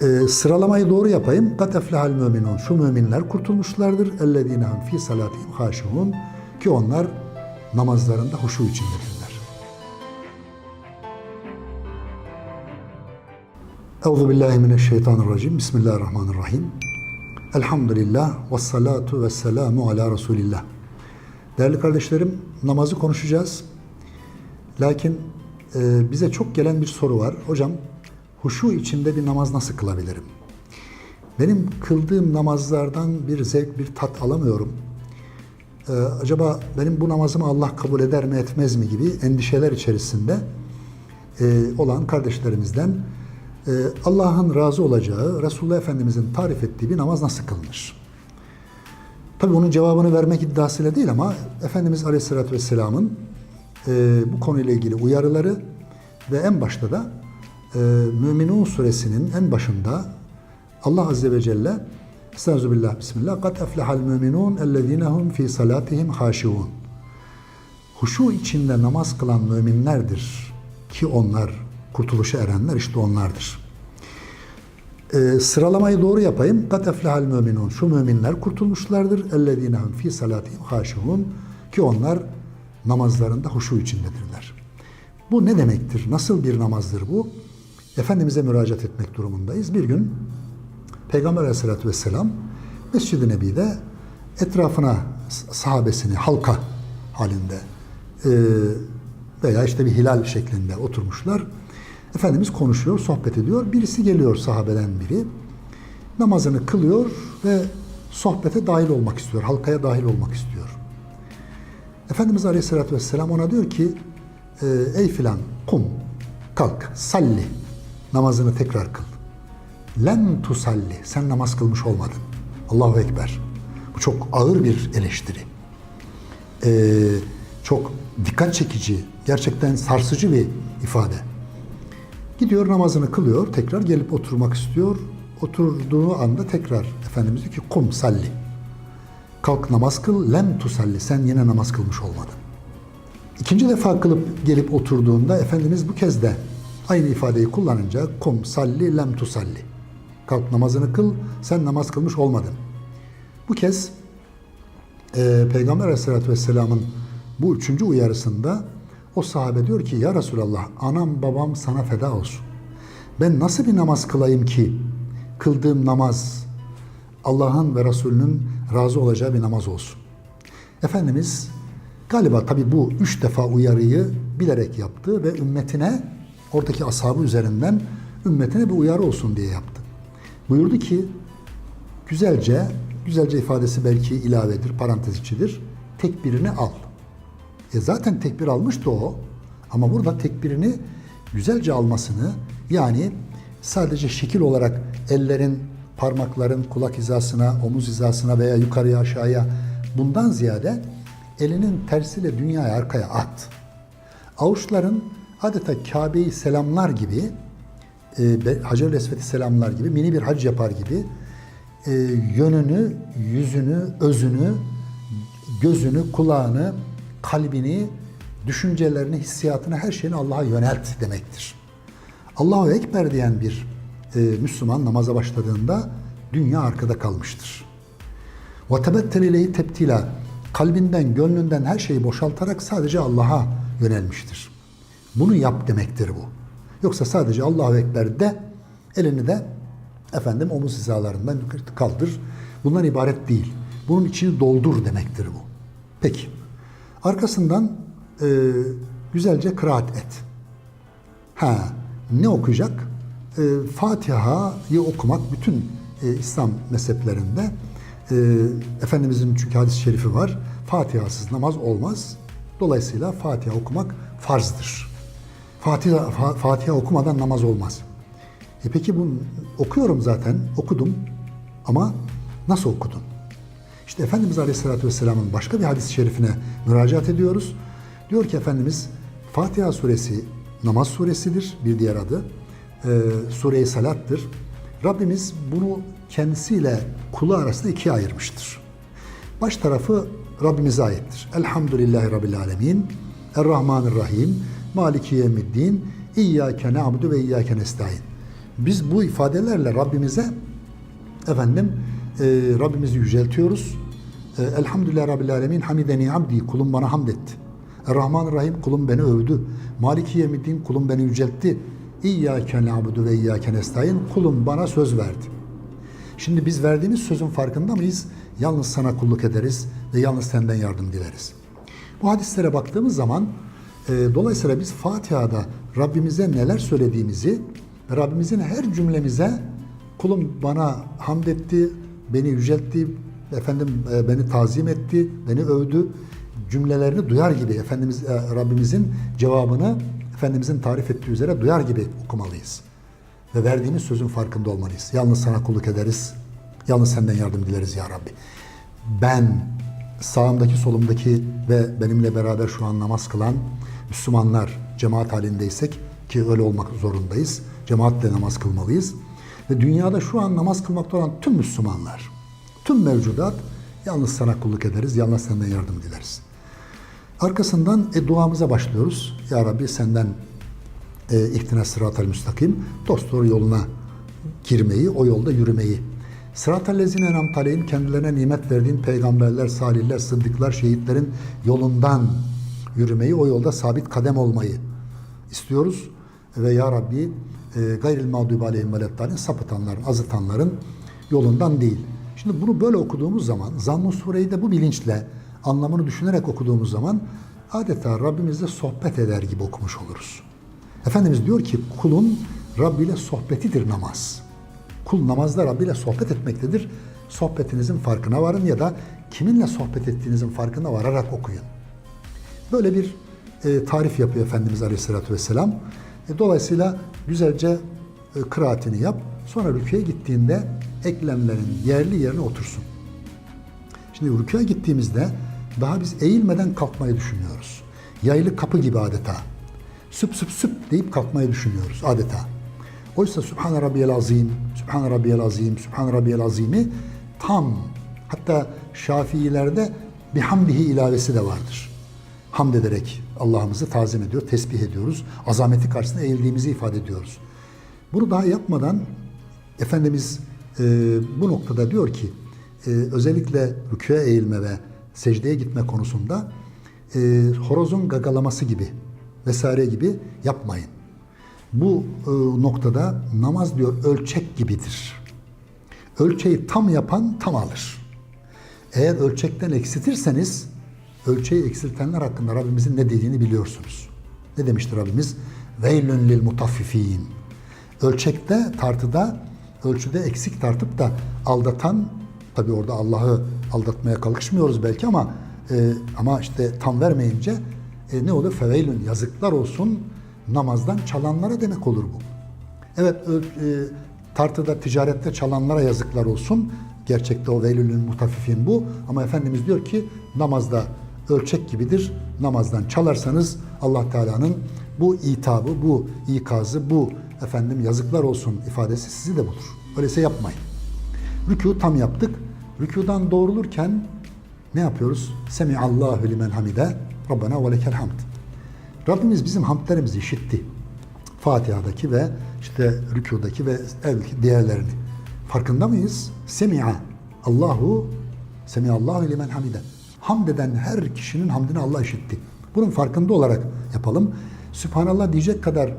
Ee, sıralamayı doğru yapayım. Kat eflehal müminun. Şu müminler kurtulmuşlardır. Ellezinehum fi salatihim haşiun. Ki onlar namazlarında huşu içindedirler. Euzu billahi mineşşeytanirracim. Bismillahirrahmanirrahim. Elhamdülillah ve salatu ve selamu ala Resulillah. Değerli kardeşlerim, namazı konuşacağız. Lakin e, bize çok gelen bir soru var. Hocam, huşu içinde bir namaz nasıl kılabilirim? Benim kıldığım namazlardan bir zevk, bir tat alamıyorum. Ee, acaba benim bu namazımı Allah kabul eder mi etmez mi gibi endişeler içerisinde e, olan kardeşlerimizden e, Allah'ın razı olacağı, Resulullah Efendimizin tarif ettiği bir namaz nasıl kılınır? Tabi bunun cevabını vermek iddiasıyla değil ama Efendimiz Aleyhisselatü Vesselam'ın e, bu konuyla ilgili uyarıları ve en başta da e, Müminun suresinin en başında Allah Azze ve Celle Estağfirullah, Bismillah. Kat eflehal müminun ellezinehum fi salatihim haşiun. Huşu içinde namaz kılan müminlerdir ki onlar kurtuluşa erenler işte onlardır. Ee, sıralamayı doğru yapayım. Kat eflehal müminun. Şu müminler kurtulmuşlardır. Ellezinehum fi salatihim haşiun ki onlar namazlarında huşu içindedirler. Bu ne demektir? Nasıl bir namazdır bu? Efendimiz'e müracaat etmek durumundayız. Bir gün Peygamber aleyhissalatü vesselam Mescid-i Nebi'de etrafına sahabesini halka halinde e, veya işte bir hilal şeklinde oturmuşlar. Efendimiz konuşuyor, sohbet ediyor. Birisi geliyor sahabeden biri. Namazını kılıyor ve sohbete dahil olmak istiyor. Halkaya dahil olmak istiyor. Efendimiz Aleyhisselatü Vesselam ona diyor ki e, ey filan kum kalk salli namazını tekrar kıl. Len tusalli sen namaz kılmış olmadın. Allahu Ekber. Bu çok ağır bir eleştiri. Ee, çok dikkat çekici, gerçekten sarsıcı bir ifade. Gidiyor namazını kılıyor, tekrar gelip oturmak istiyor. Oturduğu anda tekrar Efendimiz diyor ki kum salli. Kalk namaz kıl, lem tusalli. Sen yine namaz kılmış olmadın. İkinci defa kılıp gelip oturduğunda Efendimiz bu kez de aynı ifadeyi kullanınca kum salli lem tusalli. Kalk namazını kıl, sen namaz kılmış olmadın. Bu kez e, Peygamber Aleyhisselatü Vesselam'ın bu üçüncü uyarısında o sahabe diyor ki Ya Resulallah anam babam sana feda olsun. Ben nasıl bir namaz kılayım ki kıldığım namaz Allah'ın ve Resulünün razı olacağı bir namaz olsun. Efendimiz galiba tabi bu üç defa uyarıyı bilerek yaptı ve ümmetine oradaki ashabı üzerinden ümmetine bir uyarı olsun diye yaptı. Buyurdu ki güzelce, güzelce ifadesi belki ilavedir, parantez içidir. Tekbirini al. E zaten tekbir almıştı o. Ama burada tekbirini güzelce almasını yani sadece şekil olarak ellerin, parmakların kulak hizasına, omuz hizasına veya yukarıya aşağıya bundan ziyade elinin tersiyle dünyaya arkaya at. Avuçların adeta Kabe'yi selamlar gibi e, Hacer-ül Esved'i selamlar gibi, mini bir hac yapar gibi e, yönünü, yüzünü, özünü, gözünü, kulağını, kalbini, düşüncelerini, hissiyatını, her şeyini Allah'a yönelt demektir. Allahu Ekber diyen bir e, Müslüman namaza başladığında dünya arkada kalmıştır. وَتَبَتَّلِ اِلَيْهِ teptila Kalbinden, gönlünden her şeyi boşaltarak sadece Allah'a yönelmiştir. Bunu yap demektir bu. Yoksa sadece Allahu Ekber de elini de efendim omuz hizalarından kaldır. Bundan ibaret değil. Bunun içini doldur demektir bu. Peki. Arkasından e, güzelce kıraat et. Ha, ne okuyacak? E, Fatiha'yı okumak bütün e, İslam mezheplerinde e, Efendimizin çünkü hadis-i şerifi var. Fatiha'sız namaz olmaz. Dolayısıyla Fatiha okumak farzdır. Fatiha, Fatiha okumadan namaz olmaz. E peki bu okuyorum zaten, okudum ama nasıl okudun? İşte Efendimiz Aleyhisselatü Vesselam'ın başka bir hadis-i şerifine müracaat ediyoruz. Diyor ki Efendimiz Fatiha suresi namaz suresidir bir diğer adı. E, Sure-i Salat'tır. Rabbimiz bunu kendisiyle kulu arasında ikiye ayırmıştır. Baş tarafı Rabbimize aittir. Elhamdülillahi Rabbil Alemin. Errahmanirrahim. Maliki yevmiddin. İyyâke na'budu ve iyyâke nestaîn. Biz bu ifadelerle Rabbimize efendim e, Rabbimizi yüceltiyoruz. E, Elhamdülillah Rabbil Alemin hamideni abdi kulum bana hamd etti. Rahman Rahim kulum beni övdü. Maliki yemiddin kulum beni yüceltti. İyyâke na'budu ve iyyâke nestaîn kulum bana söz verdi. Şimdi biz verdiğimiz sözün farkında mıyız? Yalnız sana kulluk ederiz ve yalnız senden yardım dileriz. Bu hadislere baktığımız zaman dolayısıyla biz Fatiha'da Rabbimize neler söylediğimizi Rabbimizin her cümlemize kulum bana hamd etti, beni yüceltti, efendim e, beni tazim etti, beni övdü cümlelerini duyar gibi Efendimiz e, Rabbimizin cevabını Efendimizin tarif ettiği üzere duyar gibi okumalıyız ve verdiğimiz sözün farkında olmalıyız. Yalnız sana kulluk ederiz. Yalnız senden yardım dileriz ya Rabbi. Ben sağımdaki solumdaki ve benimle beraber şu an namaz kılan Müslümanlar cemaat halindeysek ki öyle olmak zorundayız. Cemaatle namaz kılmalıyız. Ve dünyada şu an namaz kılmakta olan tüm Müslümanlar, tüm mevcudat yalnız sana kulluk ederiz, yalnız senden yardım dileriz. Arkasından e, duamıza başlıyoruz. Ya Rabbi senden e, ihtina sıratel müstakim dost doğru yoluna girmeyi, o yolda yürümeyi. Sıratel lezine aleyhim kendilerine nimet verdiğin peygamberler, salihler, sıddıklar, şehitlerin yolundan yürümeyi, o yolda sabit kadem olmayı istiyoruz. Ve Ya Rabbi e, gayril mağdubi aleyhim veleddalin sapıtanların, azıtanların yolundan değil. Şimdi bunu böyle okuduğumuz zaman, Zamm-ı Sure'yi de bu bilinçle, anlamını düşünerek okuduğumuz zaman adeta Rabbimizle sohbet eder gibi okumuş oluruz. Efendimiz diyor ki kulun Rabbi ile sohbetidir namaz. Kul namazda Rabbi ile sohbet etmektedir. Sohbetinizin farkına varın ya da kiminle sohbet ettiğinizin farkına vararak okuyun. Böyle bir e, tarif yapıyor Efendimiz Aleyhisselatü Vesselam. E, dolayısıyla güzelce e, kıraatini yap. Sonra rüküye gittiğinde eklemlerin yerli yerine otursun. Şimdi rüküye gittiğimizde daha biz eğilmeden kalkmayı düşünüyoruz. Yaylı kapı gibi adeta. Süp süp süp deyip kalkmayı düşünüyoruz adeta. Oysa Sübhane Rabbiyel Azim, Sübhane Rabbiyel Azim, Sübhane Rabbiyel Azim'i tam hatta Şafiilerde bir hamdihi ilavesi de vardır. Hamd ederek Allah'ımızı tazim ediyor, tesbih ediyoruz. Azameti karşısında eğildiğimizi ifade ediyoruz. Bunu daha yapmadan Efendimiz e, bu noktada diyor ki e, özellikle rüküye eğilme ve secdeye gitme konusunda e, horozun gagalaması gibi vesaire gibi yapmayın. Bu e, noktada namaz diyor ölçek gibidir. Ölçeği tam yapan tam alır. Eğer ölçekten eksiltirseniz ölçeği eksiltenler hakkında Rabbimizin ne dediğini biliyorsunuz. Ne demiştir Rabbimiz? Veylün lil mutaffifin. Ölçekte, tartıda, ölçüde eksik tartıp da aldatan, tabi orada Allah'ı aldatmaya kalkışmıyoruz belki ama e, ama işte tam vermeyince e, ne olur? Feveylün yazıklar olsun namazdan çalanlara demek olur bu. Evet e, tartıda ticarette çalanlara yazıklar olsun. Gerçekte o veylülün mutafifin bu. Ama Efendimiz diyor ki namazda ölçek gibidir. Namazdan çalarsanız Allah Teala'nın bu itabı, bu ikazı, bu efendim yazıklar olsun ifadesi sizi de bulur. Öyleyse yapmayın. Rükû tam yaptık. Rükûdan doğrulurken ne yapıyoruz? Semiallahu limen hamide. Rabbena ve lekel hamd. Rabbimiz bizim hamdlerimizi işitti. Fatiha'daki ve işte rükûdaki ve diğerlerini. Farkında mıyız? Semi'a. Allahu Semiallahu limen hamide. Hamd eden her kişinin hamdini Allah işitti. Bunun farkında olarak yapalım. Sübhanallah diyecek kadar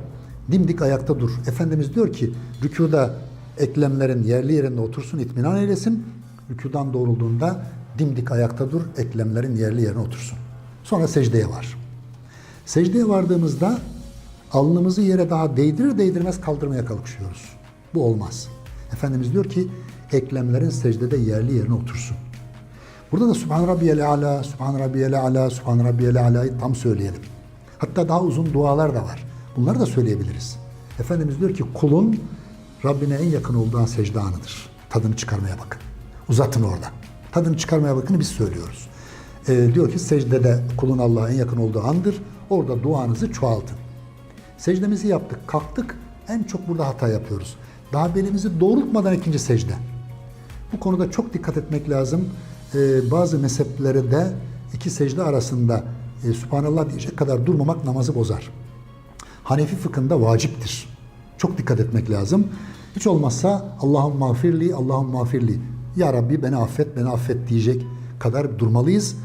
dimdik ayakta dur. Efendimiz diyor ki rükuda eklemlerin yerli yerinde otursun, itminan eylesin. Rükudan doğrulduğunda dimdik ayakta dur, eklemlerin yerli yerine otursun. Sonra secdeye var. Secdeye vardığımızda alnımızı yere daha değdirir değdirmez kaldırmaya kalkışıyoruz. Bu olmaz. Efendimiz diyor ki eklemlerin secdede yerli yerine otursun. Burada da Subhan Rabbiyel Ala, Subhan Rabbiyel Ala, Subhan Rabbiyel Ala'yı tam söyleyelim. Hatta daha uzun dualar da var. Bunları da söyleyebiliriz. Efendimiz diyor ki kulun Rabbine en yakın olduğu an secde anıdır. Tadını çıkarmaya bakın. Uzatın orada. Tadını çıkarmaya bakın biz söylüyoruz. Ee, diyor ki secdede kulun Allah'a en yakın olduğu andır. Orada duanızı çoğaltın. Secdemizi yaptık, kalktık. En çok burada hata yapıyoruz. Daha belimizi doğrultmadan ikinci secde. Bu konuda çok dikkat etmek lazım. Ee, bazı mezheplere de iki secde arasında e, Subhanallah diyecek kadar durmamak namazı bozar. Hanefi fıkhında vaciptir. Çok dikkat etmek lazım. Hiç olmazsa Allahum mağfirli, Allahum mağfirli. Ya Rabbi beni affet, beni affet diyecek kadar durmalıyız.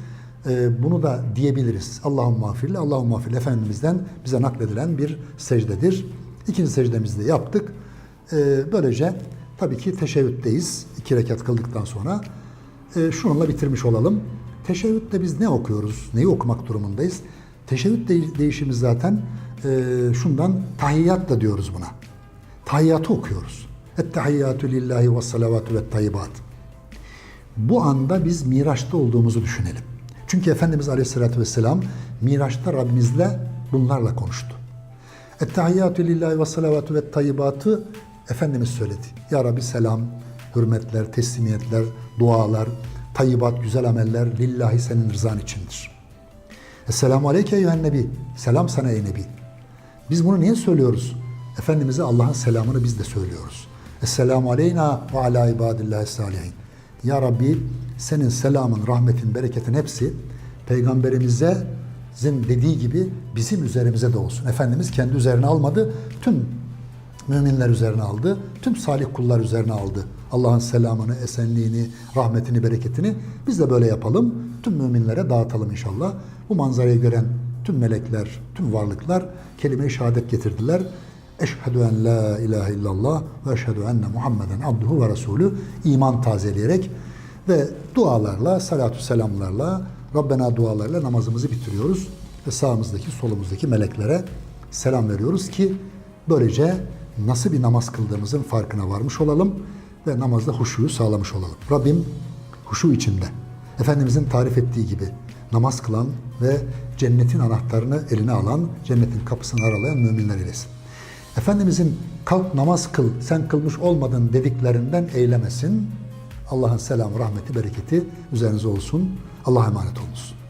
Ee, bunu da diyebiliriz. Allahum mağfirli, Allahum mağfirli Efendimiz'den bize nakledilen bir secdedir. İkinci secdemizi de yaptık. Ee, böylece tabii ki teşebbütteyiz. İki rekat kıldıktan sonra. Ee, şununla bitirmiş olalım. Teşebbütte biz ne okuyoruz? Neyi okumak durumundayız? Teşebbüt de- değişimi zaten e, şundan tahiyyat da diyoruz buna. Tahiyyatı okuyoruz. Ettehiyyatü lillahi ve salavatü ve tayyibat. Bu anda biz Miraç'ta olduğumuzu düşünelim. Çünkü Efendimiz Aleyhisselatü Vesselam Miraç'ta Rabbimizle bunlarla konuştu. Ettehiyyatü lillahi ve salavatü ve tayyibatı Efendimiz söyledi. Ya Rabbi selam, hürmetler, teslimiyetler, dualar, tayyibat, güzel ameller lillahi senin rızan içindir. Esselamu aleyke eyyühen nebi. Selam sana ey nebi. Biz bunu niye söylüyoruz? Efendimiz'e Allah'ın selamını biz de söylüyoruz. Esselamu aleyna ve ala ibadillahi salihin. Ya Rabbi senin selamın, rahmetin, bereketin hepsi peygamberimize zin dediği gibi bizim üzerimize de olsun. Efendimiz kendi üzerine almadı. Tüm müminler üzerine aldı. Tüm salih kullar üzerine aldı. Allah'ın selamını, esenliğini, rahmetini, bereketini biz de böyle yapalım. Tüm müminlere dağıtalım inşallah. Bu manzarayı gören tüm melekler, tüm varlıklar kelime-i şehadet getirdiler. Eşhedü en la ilahe illallah ve eşhedü enne Muhammeden abduhu ve resulü iman tazeleyerek ve dualarla, salatü selamlarla, Rabbena dualarla namazımızı bitiriyoruz. Ve sağımızdaki, solumuzdaki meleklere selam veriyoruz ki böylece nasıl bir namaz kıldığımızın farkına varmış olalım ve namazda huşuyu sağlamış olalım. Rabbim huşu içinde, Efendimizin tarif ettiği gibi namaz kılan ve cennetin anahtarını eline alan, cennetin kapısını aralayan müminler eylesin. Efendimizin kalk namaz kıl, sen kılmış olmadın dediklerinden eylemesin. Allah'ın selamı, rahmeti, bereketi üzerinize olsun. Allah'a emanet olunuz.